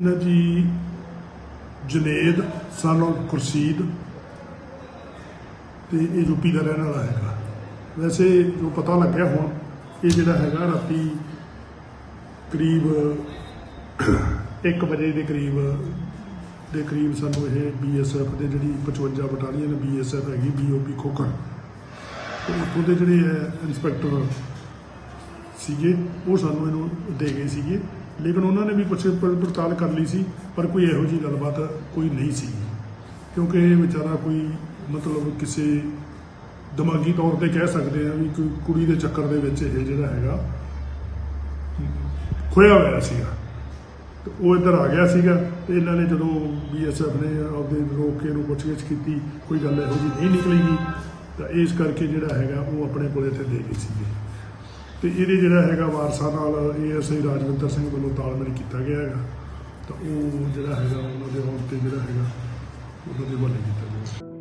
ਇਹਨਾਂ ਜੀ ਜਨੇਦ ਸਾਨੋ ਖੁਰਸ਼ੀਦ ਤੇ ਇਹ ਯੂਪੀ ਦਾ ਰਹਿਣ ਵਾਲਾ ਹੈਗਾ। ਵੈਸੇ ਜੋ ਪਤਾ ਲੱਗਿਆ ਹੁਣ, ਇਹ ਜਿਹੜਾ ਹੈਗਾ ਰਾਤੀ ਕਰੀਬ 1 ਵਜੇ ਦੇ ਕਰੀਬ ਦੇ ਕਰੀਬ ਸਾਨੂੰ ਇਹ ਬੀਐਸਐਫ ਦੇ ਜਿਹੜੀ 55 ਬਟਾਲੀਅਨ ਬੀਐਸਐਫ ਹੈਗੀ ਬੀਓਪੀ ਖੋਖਰ, ਤੇ ਉੱਥੋਂ ਦੇ ਜਿਹੜੇ ਹੈ ਇੰਸਪੈਕਟਰ ਸੀਗੇ, ਉਹ ਸਾਨੂੰ ਇਹਨੂੰ ਦੇ ਗਏ ਸੀਗੇ। ਲੇਕਿਨ ਉਹਨਾਂ ਨੇ ਵੀ ਪੁੱਛ ਪੜਤਾਲ ਕਰ ਲਈ ਸੀ, ਪਰ ਕੋਈ ਇਹੋ ਜਿਹੀ ਗੱਲਬਾਤ ਕੋਈ ਨਹੀਂ ਸੀ। ਕਿਉਂਕਿ ਇਹ ਵਿਚਾਰਾ ਕੋਈ ਮਤਲਬ ਕਿਸੇ ਦਿਮਾਗੀ ਤੌਰ ਤੇ ਕਹਿ ਸਕਦੇ ਆ ਵੀ ਕੋਈ ਕੁੜੀ ਦੇ ਚੱਕਰ ਦੇ ਵਿੱਚ ਇਹ ਜਿਹੜਾ ਹੈਗਾ ਖੋਇਆ ਹੋਇਆ ਸੀਗਾ। ਤੇ ਉਹ ਇੱਧਰ ਆ ਗਿਆ ਸੀਗਾ ਤੇ ਇਹਨਾਂ ਨੇ ਜਦੋਂ ਬੀਐਸਐਫ ਨੇ ਆਪਦੇ ਰੋਕ ਕੇ ਇਹਨੂੰ ਪੁੱਛਗਿੱਛ ਕੀਤੀ, ਕੋਈ ਗੱਲ ਇਹੋ ਜਿਹੀ ਨਹੀਂ ਨਿਕਲੇਗੀ, ਤਾਂ ਇਸ ਕਰਕੇ ਜਿਹੜਾ ਹੈਗਾ ਉਹ ਆਪਣੇ ਕੋਲੇ ਇੱਥੇ ਦੇ ਗਏ ਸੀਗੇ। ਤੇ ਇਹਦੇ ਜਿਹੜਾ ਹੈਗਾ ਵਾਰਸਾਂ ਨਾਲ ਏਐਸਆਈ ਰਾਜਵਿੰਦਰ ਸਿੰਘ ਵੱਲੋਂ ਤਾਲਮੇਲ ਕੀਤਾ ਗਿਆ ਹੈਗਾ, ਤਾਂ ਉਹ ਜਿਹੜਾ ਹੈਗਾ ਉਹਨਾਂ ਦੇ ਆਉਣ ਤੇ ਜਿਹੜਾ ਹੈਗਾ, ਉਹਨਾਂ ਦੇ ਹਵਾਲੇ ਕੀਤਾ ਗਿਆ।